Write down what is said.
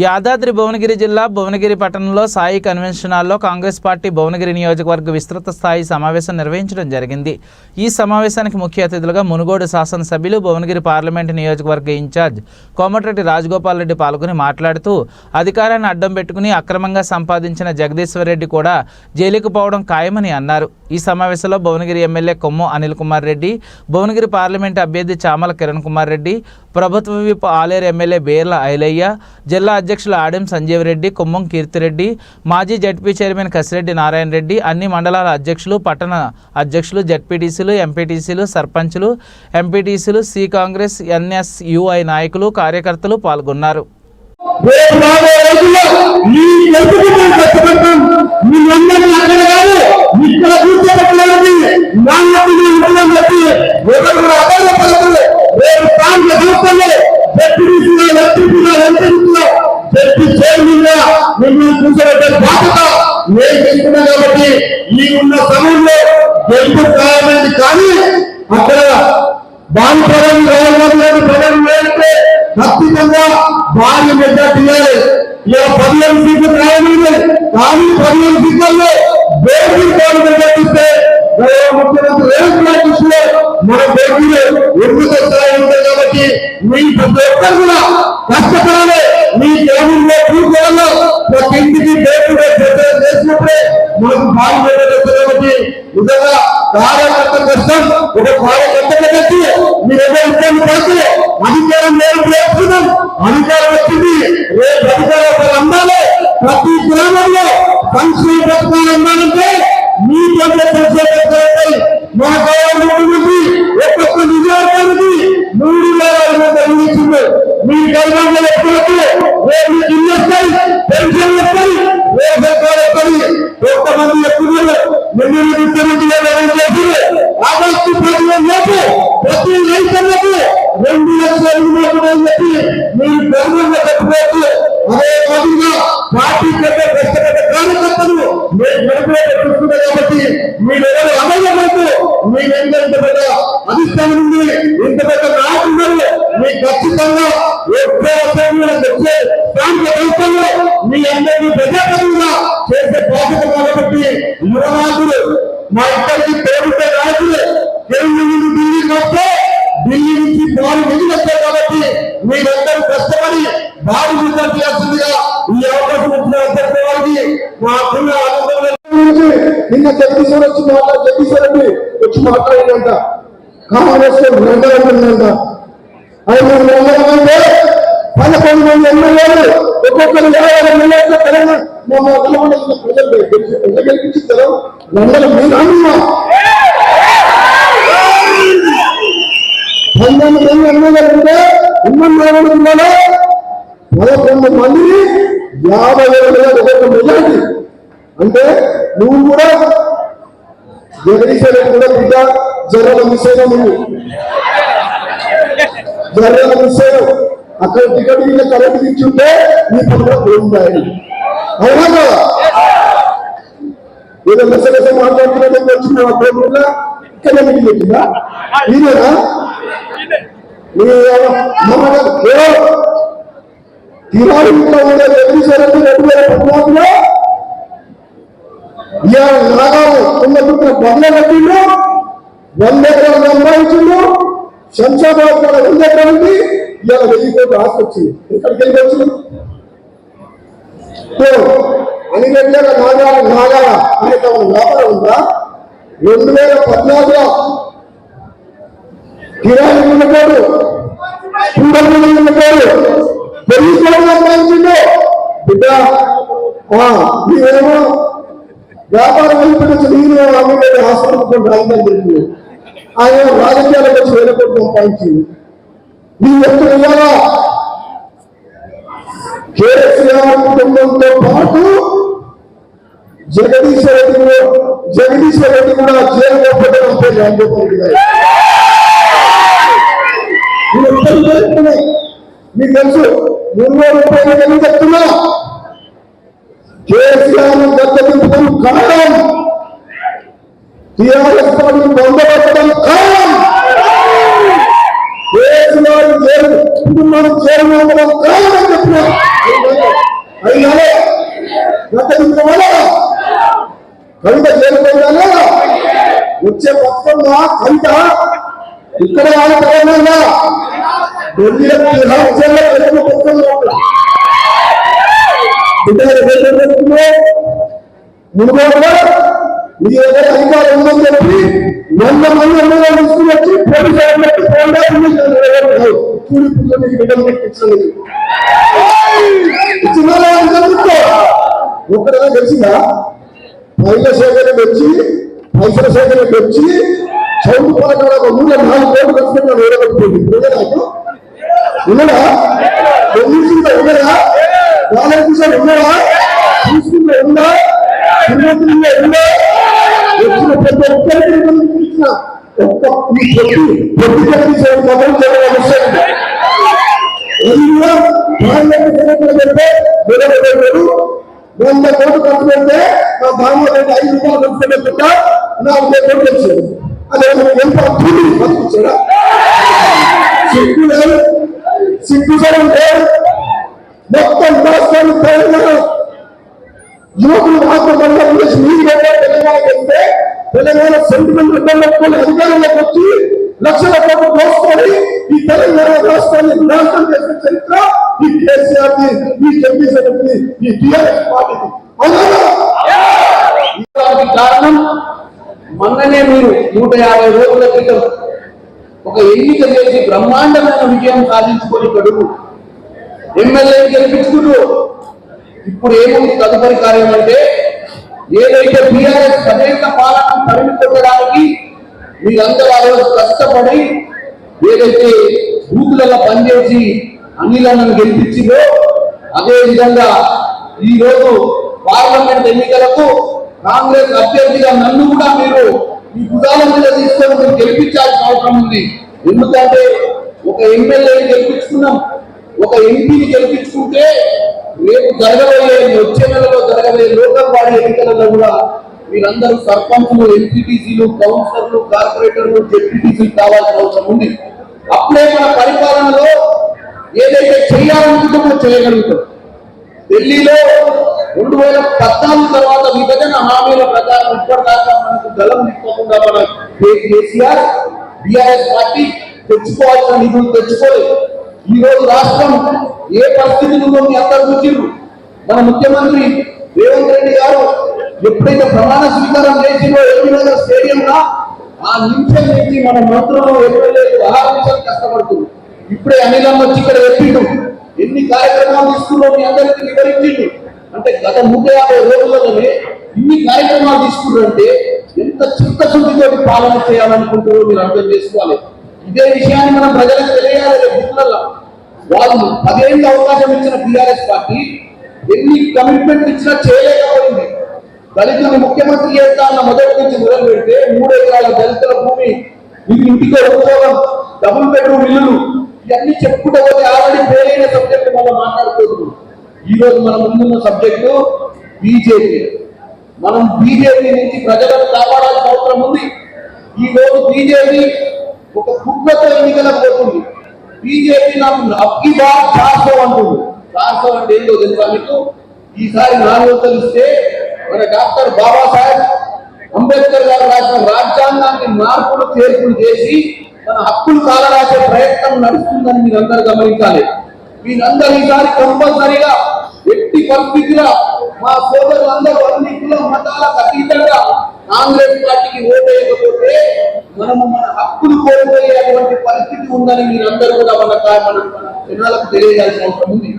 యాదాద్రి భువనగిరి జిల్లా భువనగిరి పట్టణంలో సాయి కన్వెన్షన్ హాల్లో కాంగ్రెస్ పార్టీ భువనగిరి నియోజకవర్గ విస్తృత స్థాయి సమావేశం నిర్వహించడం జరిగింది. ఈ సమావేశానికి ముఖ్య అతిథులుగా మునుగోడు శాసనసభ్యులు భువనగిరి పార్లమెంటు నియోజకవర్గ ఇన్ఛార్జ్ కోమటిరెడ్డి రాజగోపాల్ రెడ్డి పాల్గొని మాట్లాడుతూ అధికారాన్ని అడ్డం పెట్టుకుని అక్రమంగా సంపాదించిన జగదీశ్వర్ రెడ్డి కూడా జైలుకు పోవడం ఖాయమని అన్నారు. ఈ సమావేశంలో భువనగిరి ఎమ్మెల్యే కొమ్ము అనిల్ కుమార్ రెడ్డి భువనగిరి పార్లమెంటు అభ్యర్థి చామల కిరణ్ కుమార్ రెడ్డి ప్రభుత్వ విప్ ఆలేరు ఎమ్మెల్యే బేర్ల ఐలయ్య జిల్లా అధ్యక్షులు ఆడెం సంజీవ్ రెడ్డి కుమ్మం కీర్తిరెడ్డి మాజీ జడ్పీ చైర్మన్ కసిరెడ్డి నారాయణ రెడ్డి అన్ని మండలాల అధ్యక్షులు పట్టణ అధ్యక్షులు జడ్పీటీసీలు ఎంపీటీసీలు సర్పంచులు ఎంపీటీసీలు సి కాంగ్రెస్ ఎన్ఎస్యుఐ నాయకులు కార్యకర్తలు పాల్గొన్నారు. మీ అందరినీ అక్కడ కాదు ఇక్కడ కూర్చోబెట్టడానికి నాణ్యతని ఉంటుందని చెప్పి ఎవరు కూడా అబద్ధ పడతారు రేపు ప్రాంత సంస్థలు డెప్యూటీసీలో ఎంపీలో ఎంపీలో డెప్యూటీ చైర్మన్గా మిమ్మల్ని కూర్చోబెట్టే బాధ్యత నేను తీసుకున్నా కాబట్టి ఈ ఉన్న సమయంలో గెలుపు ఖాయమైంది కానీ అక్కడ బాధిపరం రావాలి ప్రజలు వేస్తే ఖచ్చితంగా భారీ మెజార్టీ ఇవ్వాలి ఇలా పదిహేను సీట్లు రాయలేదు కానీ పదిహేను సీట్లలో బేబీ కాలు మెజార్టీస్తే ముఖ్యమంత్రి రేవంత్ రెడ్డి దృష్టిలో మన బేబీలు ఉన్నత స్థాయి ఉంటాయి కాబట్టి మీ ప్రతి ఒక్కరు కూడా కష్టపడాలి. మీ గ్రామంలో కూర్చోవాలో. ప్రతి ఇంటికి బేబీ చేసినప్పుడే మనకు భారీ మెజార్టీ కాబట్టి నిజంగా కార్యకర్త కష్టం ఒక కార్యకర్తగా కట్టి మీరేదో ఇబ్బంది పడితే అధికారం లేదు చేస్తున్నాం అధికారం వచ్చింది. రేపు అధికారం అందాలి. ప్రతి గ్రామంలో సంక్షేమ పథకాలు అందాలంటే మీ పనులు సంక్షేమ మా గవర్నమెంట్ నుంచి ఒక్కొక్క నిజానికి మూడు వేల ఐదు వందల ఇచ్చింది మీ గవర్నమెంట్ ఎప్పుడైతే రేపు ఇల్లు వస్తాయి పెన్షన్ వస్తాయి రేపు వస్తాయి. కొంతమంది ఎక్కువ నిన్న ముఖ్యమంత్రి గారు ఏం చేసింది ఆగస్టు పదిహేను లోపు ప్రతి రైతులకు రెండు లక్షల ఇరవై అని చెప్పి మీరు గర్వంగా చెప్పుకోవచ్చు అదే మాదిరిగా పార్టీ పెద్ద కష్టపడ్డ కార్యకర్తలు కాబట్టి మీరు ఎవరు అమలమైతే మీరు ఎంత పెద్ద అధిష్టానం ఉంది ఇంత పెద్ద నాయకులు మీకు ఖచ్చితంగా ఎక్కువ వచ్చే ప్రాంత దేశంలో మీ అందరినీ ప్రజాప్రతిగా చేసే బాధ్యత కాబట్టి యువనాయకులు మా ఇద్దరికి ప్రభుత్వ నాయకులు తెలుగు నుండి ఢిల్లీకి వస్తే ఢిల్లీ నుంచి బాలు మిగిలి వస్తాయి కాబట్టి మీరందరూ కష్టపడి భారీ విజయం చేస్తుందిగా ఈ అవకాశం వచ్చిన అధ్యక్ష వారికి మా పిల్లలు నిన్న జగదీశ్వర్ వచ్చి మాట్లాడు జగదీశ్వర్ రెడ్డి వచ్చి మాట్లాడినంట కాంగ్రెస్ రెండవంట ఐదు వందలంటే పదకొండు మంది ఎమ్మెల్యేలు ఒక్కొక్కరు ఇరవై ఐదు ఎమ్మెల్యేలు. తెలంగాణ మా మొదలు ప్రజలు గెలిచి- ప్రజలు గెలిపించారు లండన్ మీరు అన్నా పంతొమ్మిది మంది ఎమ్మెల్యేలు ఉంటే ఉమ్మడి ఉండాలి? పదకొండు మంది యాభై ఏడు వేల ఒక్కొక్క మెజార్టీ. అంటే నువ్వు కూడా జగదీశ్వర కూడా బిడ్డ జర్రల మిస్సైన నువ్వు. జర్రల మిస్సైన అక్కడ టికెట్ మీద కరెంట్ ఇచ్చుంటే నీ పనులు పోయిందాయి అవునా కదా? ఏదో మెసేజ్ మాట్లాడుతున్నట్టు వచ్చిన పేరు ఇక్కడ మీకు పెట్టిందా? ఈయననా ఇంట్లో ఉండే జగదీశ్వరరెడ్డి రెండు వేల పద్నాలుగులో ఇవాళ నాగాలు ఉన్న చుట్టూ బంగ్లా కట్టిండు వంద ఎకరాలు సంపాదించిండు శంషాబాద్ కూడా వంద ఉంది? ఇవాళ వెయ్యి కోట్లు ఆస్తి వచ్చింది. ఎక్కడికి వెళ్ళి వచ్చింది? అనిగడ్డ నాగాల నాగాల అనే తమ వ్యాపారం ఉందా? రెండు వేల పద్నాలుగులో కిరాయి ఉన్నవాడు చూడకుండా ఉన్నవాడు తెలుసుకోవడం సంపాదించిండు బిడ్డ ఆ, నీవేమో వ్యాపారం అయిపోయిన నేను అమ్మితే హాస్పిటల్ రాజధాని తెలిసింది ఆయన రాజకీయాలకు వచ్చి వేల కోట్లు సంపాదించింది. నీ ఎప్పుడు ఇవ్వాలా? కేసీఆర్ కుటుంబంతో పాటు జగదీశ్వర రెడ్డి కూడా జగదీశ్వర రెడ్డి కూడా జైలు పెట్టడం పేరు రాజగోపాల్ రెడ్డి మీకు తెలుసు మూడు రూపాయలు ఎందుకు చెప్తున్నా. కేసీఆర్ దత్తదింపడం ఖాయం టిఆర్ఎస్ పార్టీ పొందబట్టడం ఖాయం కేసీఆర్ కుటుంబానికి చేరుకోవడం ఖాయం అని చెప్పిన అయినాలే. గత కవిత చేరుకుందానే వచ్చే బతుకమ్మ కవిత ఇక్కడ కాదు తెలంగాణ ఢిల్లీలో రాజ్యాల్లో ఎక్కువ బతుకమ్మ ఉంటుంది. అధికారం ఉందని చెప్పి వంద మంది ఎమ్మెల్యే తీసుకుని వచ్చి పోలీసు పెట్టి పోరాటం బిడ్డలు పెట్టించండి తెలిసిందా పైల సేకరణ వచ్చి పైసల సేకరణ వచ్చి చౌటు పథకాల ఒక నాలుగు కోట్లు ఖర్చు వేరే పెట్టుకోండి నాకు ఉన్నాడా ఉన్నాడా బాలకృష్ణ ఉన్నాడా తీసుకుంటే ఉందా తిరుమతిలో ఉందా వచ్చిన ప్రతి ఒక్కరికి మనం ఇచ్చిన ఒక్క ఈ పొట్టి పొట్టి కట్టించే మొదలు చేయడం విషయం అది కూడా పార్లమెంట్ ఎన్నికలు పెడితే నిలబడలేదు వంద కోట్లు ఖర్చు పెడితే మా బామ్మగారికి ఐదు రూపాయలు ఖర్చు పెట్టకుండా నాలుగు వేల కోట్లు వచ్చాడు అదే ఎంత అభివృద్ధి పంపించాడా సిగ్గు లేదు సిగ్గు సరం లేదు మొత్తం రాష్ట్రాలు తెలంగాణ యువకులు మాత్రం మండలం నీరు తెలంగాణకి వెళ్తే తెలంగాణ సెంటిమెంట్ డెవలప్మెంట్ అధికారంలోకి వచ్చి లక్షల కోట్లు దోసుకొని ఈ తెలంగాణ రాష్ట్రాన్ని నాశనం చేసిన చరిత్ర ఈ కేసీఆర్ని ఈ జగదీశ్వర్ ఈ టిఆర్ఎస్ పార్టీకి. కారణం మొన్ననే మీరు నూట యాభై రోజుల క్రితం ఒక ఎన్నిక చేసి బ్రహ్మాండమైన విజయం సాధించుకొని కడుగు ఎమ్మెల్యే గెలిపించుకుంటూ ఇప్పుడు ఏముంది తదుపరి కార్యం అంటే ఏదైతే టీఆర్ఎస్ పదేళ్ళ పాలన తరిమి కొట్టడానికి మీరందరూ ఆ రోజు కష్టపడి ఏదైతే బూతులలో పనిచేసి అనిలను గెలిపించిందో అదే విధంగా ఈ రోజు పార్లమెంట్ ఎన్నికలకు కాంగ్రెస్ అభ్యర్థిగా నన్ను కూడా మీరు ఈ భుజాల మీద తీసుకొని మీరు గెలిపించాల్సిన అవసరం ఉంది. ఎందుకంటే ఒక ఎమ్మెల్యేని గెలిపించుకున్నాం. ఒక ఎంపీని గెలిపించుకుంటే రేపు జరగబోయే వచ్చే నెలలో జరగబోయే లోకల్ బాడీ ఎన్నికలలో కూడా మీరందరూ సర్పంచులు ఎంపీటీసీలు కౌన్సిలర్లు కార్పొరేటర్లు జెడ్పీటీసీలు కావాల్సిన అవసరం ఉంది. అప్పుడే మన పరిపాలనలో ఏదైతే చేయాలనుకుంటామో చేయగలుగుతాం. ఢిల్లీలో రెండు వేల పద్నాలుగు తర్వాత విభజన హామీల ప్రకారం ఇప్పటిదాకా మనకు గలం నింపకుండా మన కేసీఆర్ బీఆర్ఎస్ పార్టీ తెచ్చుకోవాల్సిన నిధులు తెచ్చుకోలేదు. ఈ రోజు రాష్ట్రం ఏ పరిస్థితి మీ అందరూ చూసిర్రు. మన ముఖ్యమంత్రి రేవంత్ రెడ్డి గారు ఎప్పుడైతే ప్రమాణ స్వీకారం చేసిందో ఎల్బీనగర్ స్టేడియంలో ఆ నిమిషం నుంచి మన మంత్రులు ఎమ్మెల్యేలు ఆరు కష్టపడుతుంది ఇప్పుడే అనిలం వచ్చి ఇక్కడ చెప్పిండు ఎన్ని కార్యక్రమాలు తీసుకున్నో మీ అందరికీ వివరించిండు అంటే గత నూట యాభై రోజులలోనే ఇన్ని కార్యక్రమాలు తీసుకున్నారంటే ఎంత చిత్తశుద్ధితో పాలన చేయాలనుకుంటారో మీరు అర్థం చేసుకోవాలి. ఇదే విషయాన్ని మనం ప్రజలకు తెలియాలి రేపు బుక్లలో. వాళ్ళు పదేళ్ళు అవకాశం ఇచ్చిన బీఆర్ఎస్ పార్టీ ఎన్ని కమిట్మెంట్ ఇచ్చినా చేయలేకపోయింది. దళితులు ముఖ్యమంత్రి చేస్తా అన్న మొదటి నుంచి మొదలు పెడితే మూడు ఎకరాల దళితుల భూమి మీకు ఇంటికే ఉద్యోగం డబుల్ బెడ్రూమ్ ఇల్లులు. ఇవన్నీ చెప్పుకుంటూ పోతే ఆల్రెడీ పేరైన సబ్జెక్ట్ మనం మాట్లాడుకోవచ్చు ఈ రోజు మన ముందున్న సబ్జెక్టు బీజేపీ. మనం బీజేపీ నుంచి ప్రజలను కాపాడాల్సిన అవసరం ఉంది. ఈ రోజు బీజేపీ ఒక కుట్రతో ఎన్నికల పోతుంది బీజేపీ నాకు అప్కి బాగా చార్సో అంటుంది. చార్సో అంటే ఏంటో తెలుసా మీకు? ఈసారి నాలుగు వందలు ఇస్తే మన డాక్టర్ బాబాసాహెబ్ అంబేద్కర్ గారు రాసిన రాజ్యాంగాన్ని మార్పులు చేర్పులు చేసి మన హక్కులు కాలరాసే ప్రయత్నం నడుస్తుందని మీరందరూ గమనించాలి. మీరందరూ ఈసారి కంపల్సరిగా ఎట్టి పరిస్థితిలో మా సోదరులందరూ అన్ని కుల మతాలకు అతీతంగా కాంగ్రెస్ పార్టీకి ఓటేయకపోతే మనము మన హక్కులు కోల్పోయేటువంటి పరిస్థితి ఉందని మీరందరూ కూడా మన మన జనాలకు తెలియజేయాల్సిన అవసరం ఉంది.